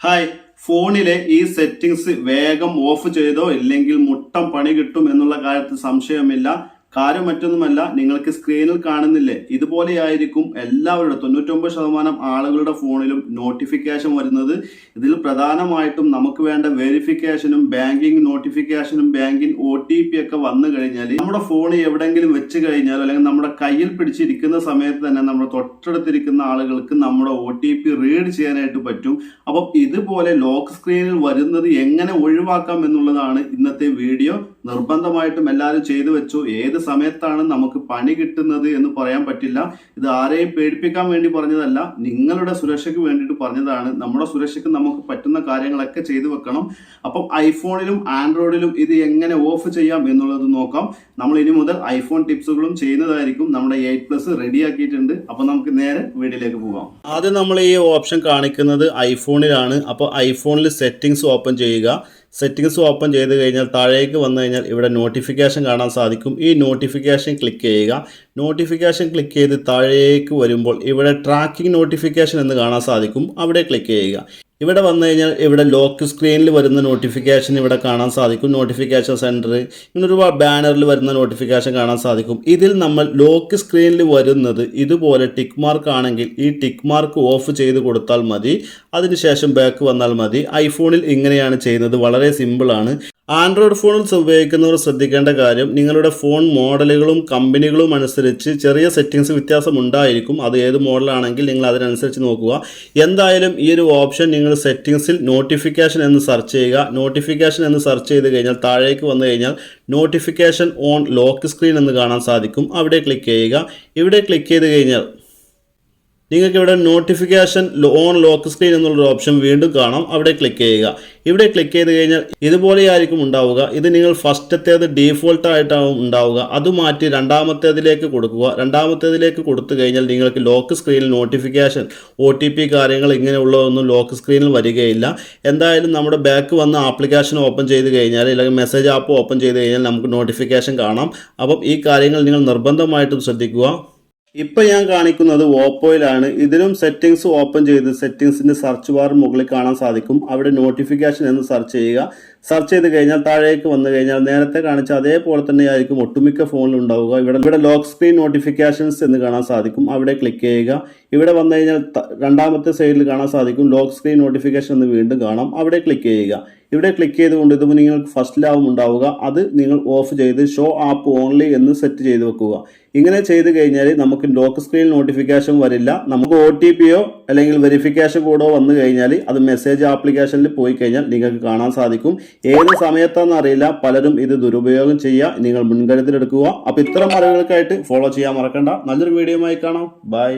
Hi ഫോണിലെ ഈ settings വേഗം ഓഫ് ചെയ്തോ ഇല്ലെങ്കിൽ മുട്ടം പണി കിട്ടും എന്നുള്ള കാര്യത്തിൽ സംശയമില്ല. കാര്യം മറ്റൊന്നുമല്ല നിങ്ങൾക്ക് സ്ക്രീനിൽ കാണുന്നില്ലേ? ഇതുപോലെയായിരിക്കും എല്ലാവരുടെ തൊണ്ണൂറ്റൊമ്പത് ശതമാനം ആളുകളുടെ ഫോണിലും നോട്ടിഫിക്കേഷൻ വരുന്നത്. ഇതിൽ പ്രധാനമായിട്ടും നമുക്ക് വേണ്ട വെരിഫിക്കേഷനും ബാങ്കിങ് നോട്ടിഫിക്കേഷനും ബാങ്കിങ് ഒ ടി പി ഒക്കെ വന്നു കഴിഞ്ഞാൽ നമ്മുടെ ഫോൺ എവിടെയെങ്കിലും വെച്ച് കഴിഞ്ഞാൽ അല്ലെങ്കിൽ നമ്മുടെ കയ്യിൽ പിടിച്ചിരിക്കുന്ന സമയത്ത് തന്നെ നമ്മുടെ തൊട്ടടുത്തിരിക്കുന്ന ആളുകൾക്ക് നമ്മുടെ ഒ ടി പി റീഡ് ചെയ്യാനായിട്ട് പറ്റും. അപ്പം ഇതുപോലെ ലോക്ക് സ്ക്രീനിൽ വരുന്നത് എങ്ങനെ ഒഴിവാക്കാം എന്നുള്ളതാണ് ഇന്നത്തെ വീഡിയോ നിർബന്ധമായിട്ടും എല്ലാവരും ചെയ്തു വെച്ചു. ഏത് സമയത്താണ് നമുക്ക് പണി കിട്ടുന്നത് എന്ന് പറയാൻ പറ്റില്ല. ഇത് ആരെയും പേടിപ്പിക്കാൻ വേണ്ടി പറഞ്ഞതല്ല. നിങ്ങളുടെ സുരക്ഷയ്ക്ക് വേണ്ടിയിട്ട് പറഞ്ഞതാണ്. നമ്മുടെ സുരക്ഷയ്ക്ക് നമുക്ക് പറ്റുന്ന കാര്യങ്ങളൊക്കെ ചെയ്തു വെക്കണം. അപ്പം ഐഫോണിലും ആൻഡ്രോയിഡിലും ഇത് എങ്ങനെ ഓഫ് ചെയ്യാം എന്നുള്ളത് നോക്കാം. നമ്മൾ ഇനി മുതൽ ഐഫോൺ ടിപ്സുകളും ചെയ്യുന്നതായിരിക്കും. നമ്മുടെ എയ്റ്റ് പ്ലസ് റെഡി ആക്കിയിട്ടുണ്ട്. അപ്പോൾ നമുക്ക് നേരെ വീഡിയോയിലേക്ക് പോകാം. ആദ്യം നമ്മൾ ഈ ഓപ്ഷൻ കാണിക്കുന്നത് ഐഫോണിലാണ്. അപ്പോൾ ഐഫോണിൽ സെറ്റിംഗ്സ് ഓപ്പൺ ചെയ്യുക. സെറ്റിംഗ്സ് ഓപ്പൺ ചെയ്ത് കഴിഞ്ഞാൽ താഴേക്ക് വന്നു കഴിഞ്ഞാൽ ഇവിടെ നോട്ടിഫിക്കേഷൻ കാണാൻ സാധിക്കും. ഈ നോട്ടിഫിക്കേഷൻ ക്ലിക്ക് ചെയ്യുക. നോട്ടിഫിക്കേഷൻ ക്ലിക്ക് ചെയ്ത് താഴേക്ക് വരുമ്പോൾ ഇവിടെ ട്രാക്കിംഗ് നോട്ടിഫിക്കേഷൻ എന്ന് കാണാൻ സാധിക്കും. അവിടെ ക്ലിക്ക് ചെയ്യുക. ഇവിടെ വന്നു കഴിഞ്ഞാൽ ഇവിടെ ലോക്ക് സ്ക്രീനിൽ വരുന്ന നോട്ടിഫിക്കേഷൻ ഇവിടെ കാണാൻ സാധിക്കും. നോട്ടിഫിക്കേഷൻ സെന്റർ ഇങ്ങനെ ഒരു ബാനറിൽ വരുന്ന നോട്ടിഫിക്കേഷൻ കാണാൻ സാധിക്കും. ഇതിൽ നമ്മൾ ലോക്ക് സ്ക്രീനിൽ വരുന്നത് ഇതുപോലെ ടിക്ക് മാർക്ക് ആണെങ്കിൽ ഈ ടിക്ക് മാർക്ക് ഓഫ് ചെയ്ത് കൊടുത്താൽ മതി. അതിനുശേഷം ബാക്ക് വന്നാൽ മതി. ഐഫോണിൽ ഇങ്ങനെയാണ് ചെയ്യുന്നത്. വളരെ സിമ്പിളാണ് ആൻഡ്രോയിഡ് ഫോണിൽ ഉപയോഗിക്കുന്നവർ ശ്രദ്ധിക്കേണ്ട കാര്യം നിങ്ങളുടെ ഫോൺ മോഡലുകളും കമ്പനികളും അനുസരിച്ച് ചെറിയ സെറ്റിംഗ്സ് വ്യത്യാസം ഉണ്ടായിരിക്കും അത് ഏത് മോഡലാണെങ്കിൽ നിങ്ങൾ അതിനനുസരിച്ച് നോക്കുക. എന്തായാലും ഈ ഒരു ഓപ്ഷൻ നിങ്ങൾ സെറ്റിംഗ്സിൽ നോട്ടിഫിക്കേഷൻ എന്ന് സെർച്ച് ചെയ്യുക. നോട്ടിഫിക്കേഷൻ എന്ന് സെർച്ച് ചെയ്ത് കഴിഞ്ഞാൽ താഴേക്ക് വന്നു കഴിഞ്ഞാൽ നോട്ടിഫിക്കേഷൻ ഓൺ ലോക്ക് സ്ക്രീൻ എന്ന് കാണാൻ സാധിക്കും. അവിടെ ക്ലിക്ക് ചെയ്യുക. ഇവിടെ ക്ലിക്ക് ചെയ്ത് കഴിഞ്ഞാൽ നിങ്ങൾക്ക് ഇവിടെ നോട്ടിഫിക്കേഷൻ ഓൺ ലോക്ക് സ്ക്രീൻ എന്നുള്ളൊരു ഓപ്ഷൻ വീണ്ടും കാണാം. അവിടെ ക്ലിക്ക് ചെയ്യുക. ഇവിടെ ക്ലിക്ക് ചെയ്ത് കഴിഞ്ഞാൽ ഇതുപോലെയായിരിക്കും ഉണ്ടാവുക. ഇത് നിങ്ങൾ ഫസ്റ്റത്തേത് ഡീഫോൾട്ട് ആയിട്ടാവും ഉണ്ടാവുക. അത് മാറ്റി രണ്ടാമത്തേതിലേക്ക് കൊടുക്കുക. രണ്ടാമത്തേതിലേക്ക് കൊടുത്തു കഴിഞ്ഞാൽ നിങ്ങൾക്ക് ലോക്ക് സ്ക്രീനിൽ നോട്ടിഫിക്കേഷൻ ഒ ടി പി കാര്യങ്ങൾ ഇങ്ങനെയുള്ളതൊന്നും ലോക്ക് സ്ക്രീനിൽ വരികയില്ല. എന്തായാലും നമ്മുടെ ബാക്ക് വന്ന ആപ്ലിക്കേഷൻ ഓപ്പൺ ചെയ്ത് കഴിഞ്ഞാൽ അല്ലെങ്കിൽ മെസ്സേജ് ആപ്പ് ഓപ്പൺ ചെയ്ത് കഴിഞ്ഞാൽ നമുക്ക് നോട്ടിഫിക്കേഷൻ കാണാം. അപ്പം ഈ കാര്യങ്ങൾ നിങ്ങൾ നിർബന്ധമായിട്ടും ശ്രദ്ധിക്കുക. ഇപ്പൊ ഞാൻ കാണിക്കുന്നത് ഓപ്പോയിലാണ്. ഇതിലും സെറ്റിംഗ്സ് ഓപ്പൺ ചെയ്ത് സെറ്റിംഗ്സിന്റെ സെർച്ച് ബാർ മുകളിൽ കാണാൻ സാധിക്കും. അവിടെ നോട്ടിഫിക്കേഷൻ എന്ന് സെർച്ച് ചെയ്യുക. സെർച്ച് ചെയ്ത് കഴിഞ്ഞാൽ താഴേക്ക് വന്നു കഴിഞ്ഞാൽ നേരത്തെ കാണിച്ച അതേപോലെ തന്നെ ആയിരിക്കും ഒട്ടുമിക്ക ഫോണിൽ ഉണ്ടാവുക. ഇവിടെ ഇവിടെ ലോക്ക് സ്ക്രീൻ നോട്ടിഫിക്കേഷൻസ് എന്ന് കാണാൻ സാധിക്കും. അവിടെ ക്ലിക്ക് ചെയ്യുക. ഇവിടെ വന്നു കഴിഞ്ഞാൽ രണ്ടാമത്തെ സൈഡിൽ കാണാൻ സാധിക്കും. ലോക്ക് സ്ക്രീൻ നോട്ടിഫിക്കേഷൻ എന്ന് വീണ്ടും കാണാം. അവിടെ ക്ലിക്ക് ചെയ്യുക. ഇവിടെ ക്ലിക്ക് ചെയ്തുകൊണ്ട് ഇത് നിങ്ങൾക്ക് ഫസ്റ്റ് ലാവും ഉണ്ടാവുക. അത് നിങ്ങൾ ഓഫ് ചെയ്ത് ഷോ ആപ്പ് ഓൺലി എന്ന് സെറ്റ് ചെയ്ത് വെക്കുക. ഇങ്ങനെ ചെയ്ത് കഴിഞ്ഞാൽ നമുക്ക് ലോക്ക് സ്ക്രീൻ നോട്ടിഫിക്കേഷൻ വരില്ല. നമുക്ക് ഒ ടി പിയോ അല്ലെങ്കിൽ വെരിഫിക്കേഷൻ കോഡോ വന്നു കഴിഞ്ഞാൽ അത് മെസ്സേജ് ആപ്ലിക്കേഷനിൽ പോയി കഴിഞ്ഞാൽ നിങ്ങൾക്ക് കാണാൻ സാധിക്കും. ഏത് സമയത്താണെന്ന് അറിയില്ല. പലരും ഇത് ദുരുപയോഗം ചെയ്യുക. നിങ്ങൾ മുൻകരുതലെടുക്കുക. അപ്പോൾ ഇത്തരം അറിവുകൾക്കായിട്ട് ഫോളോ ചെയ്യാൻ മറക്കണ്ട. നല്ലൊരു വീഡിയോ ആയി കാണാം. ബൈ